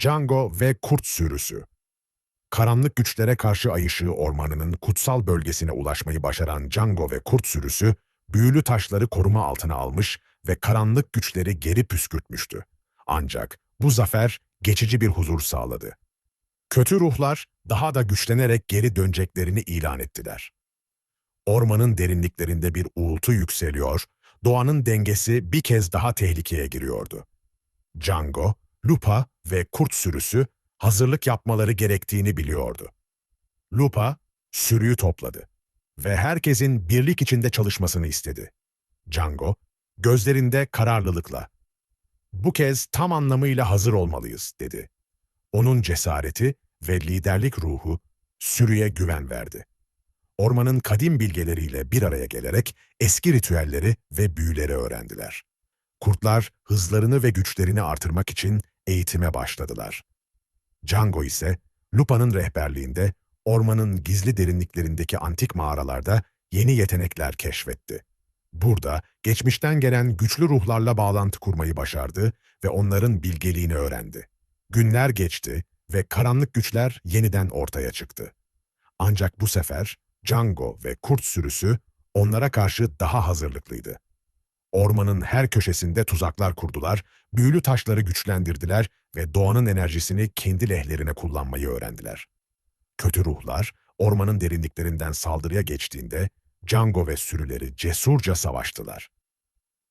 Django ve Kurt Sürüsü Karanlık güçlere karşı Ay Işığı Ormanı'nın kutsal bölgesine ulaşmayı başaran Django ve Kurt Sürüsü, büyülü taşları koruma altına almış ve karanlık güçleri geri püskürtmüştü. Ancak bu zafer geçici bir huzur sağladı. Kötü ruhlar daha da güçlenerek geri döneceklerini ilan ettiler. Ormanın derinliklerinde bir uğultu yükseliyor, doğanın dengesi bir kez daha tehlikeye giriyordu. Django, Lupa ve kurt sürüsü hazırlık yapmaları gerektiğini biliyordu. Lupa, sürüyü topladı ve herkesin birlik içinde çalışmasını istedi. Django, gözlerinde kararlılıkla, ''Bu kez tam anlamıyla hazır olmalıyız.'' dedi. Onun cesareti ve liderlik ruhu sürüye güven verdi. Ormanın kadim bilgeleriyle bir araya gelerek eski ritüelleri ve büyüleri öğrendiler. Kurtlar hızlarını ve güçlerini artırmak için eğitime başladılar. Django ise Lupa'nın rehberliğinde ormanın gizli derinliklerindeki antik mağaralarda yeni yetenekler keşfetti. Burada geçmişten gelen güçlü ruhlarla bağlantı kurmayı başardı ve onların bilgeliğini öğrendi. Günler geçti ve karanlık güçler yeniden ortaya çıktı. Ancak bu sefer Django ve kurt sürüsü onlara karşı daha hazırlıklıydı. Ormanın her köşesinde tuzaklar kurdular, büyülü taşları güçlendirdiler ve doğanın enerjisini kendi lehlerine kullanmayı öğrendiler. Kötü ruhlar ormanın derinliklerinden saldırıya geçtiğinde Django ve sürüleri cesurca savaştılar.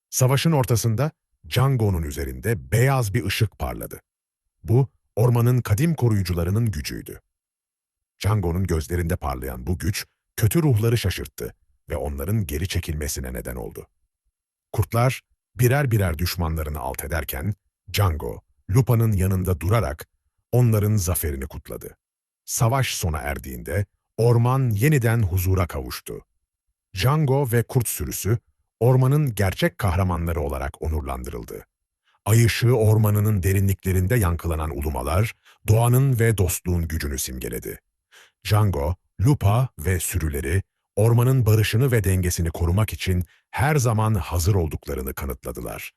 Savaşın ortasında Django'nun üzerinde beyaz bir ışık parladı. Bu, ormanın kadim koruyucularının gücüydü. Django'nun gözlerinde parlayan bu güç, kötü ruhları şaşırttı ve onların geri çekilmesine neden oldu. Kurtlar birer birer düşmanlarını alt ederken, Django, Lupa'nın yanında durarak onların zaferini kutladı. Savaş sona erdiğinde orman yeniden huzura kavuştu. Django ve kurt sürüsü ormanın gerçek kahramanları olarak onurlandırıldı. Ay ışığı ormanının derinliklerinde yankılanan ulumalar, doğanın ve dostluğun gücünü simgeledi. Django, Lupa ve sürüleri, ormanın barışını ve dengesini korumak için her zaman hazır olduklarını kanıtladılar.